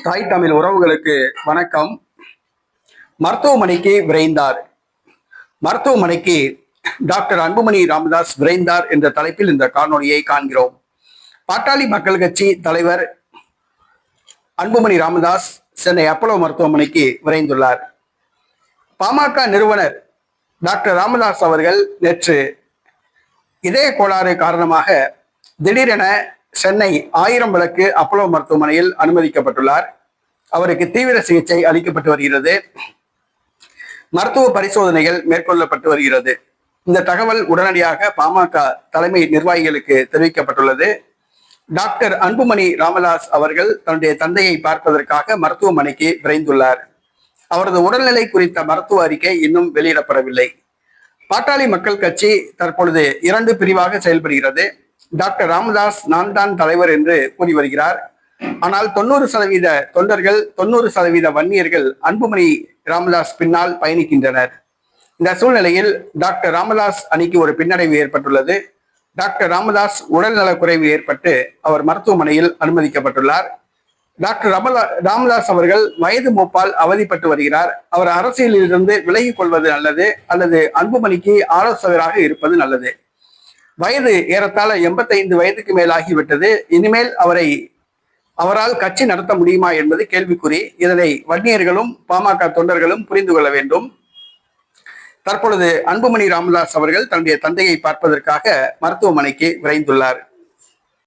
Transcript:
தாய் தமிழ் உறவுகளுக்கு வணக்கம். மருத்துவமனைக்கு விரைந்தார். மருத்துவமனைக்கு டாக்டர் அன்புமணி ராமதாஸ் விரைந்தார் என்ற தலைப்பில் இந்த காணொளியை காண்கிறோம். பாட்டாளி மக்கள் கட்சி தலைவர் அன்புமணி ராமதாஸ் சென்னை அப்பலோ மருத்துவமனைக்கு விரைந்துள்ளார். பாமக நிறுவனர் டாக்டர் ராமதாஸ் அவர்கள் நேற்று இதய கோளாறு காரணமாக திடீரென சென்னை ஆயிரம் விளக்கு அப்பலோ மருத்துவமனையில் அனுமதிக்கப்பட்டுள்ளார். அவருக்கு தீவிர சிகிச்சை அளிக்கப்பட்டு வருகிறது. மருத்துவ பரிசோதனைகள் மேற்கொள்ளப்பட்டு வருகிறது. இந்த தகவல் உடனடியாக பாமக தலைமை நிர்வாகிகளுக்கு தெரிவிக்கப்பட்டுள்ளது. டாக்டர் அன்புமணி ராமதாஸ் அவர்கள் தன்னுடைய தந்தையை பார்ப்பதற்காக மருத்துவமனைக்கு விரைந்துள்ளார். அவரது உடல்நிலை குறித்த மருத்துவ அறிக்கை இன்னும் வெளியிடப்படவில்லை. பாட்டாளி மக்கள் கட்சி தற்பொழுது இரண்டு பிரிவாக செயல்படுகிறது. டாக்டர் ராமதாஸ் நான் தான் தலைவர் என்று கூறி வருகிறார். ஆனால் தொண்ணூறு சதவீத தொண்டர்கள் தொண்ணூறு சதவீத வன்னியர்கள் அன்புமணி ராமதாஸ் பின்னால் பயணிக்கின்றனர். இந்த சூழ்நிலையில் டாக்டர் ராமதாஸ் அணிக்கு ஒரு பின்னடைவு ஏற்பட்டுள்ளது. டாக்டர் ராமதாஸ் உடல்நலக் குறைவு ஏற்பட்டு அவர் மருத்துவமனையில் அனுமதிக்கப்பட்டுள்ளார். டாக்டர் ரமலா ராமதாஸ் அவர்கள் வயது மூப்பால் அவதிப்பட்டு வருகிறார். அவர் அரசியலில் இருந்து விலகிக் கொள்வது நல்லது அல்லது அன்புமணிக்கு ஆலோசகராக இருப்பது நல்லது. வயது ஏறத்தாழ எண்பத்தைந்து வயதுக்கு மேலாகிவிட்டது. இனிமேல் அவரை அவரால் கட்சி நடத்த முடியுமா என்பது கேள்விக்குறி. இதனை வன்னியர்களும் பாமக தொண்டர்களும் புரிந்து கொள்ள வேண்டும். தற்பொழுது அன்புமணி ராமதாஸ் அவர்கள் தன்னுடைய தந்தையை பார்ப்பதற்காக மருத்துவமனைக்கு விரைந்துள்ளார்.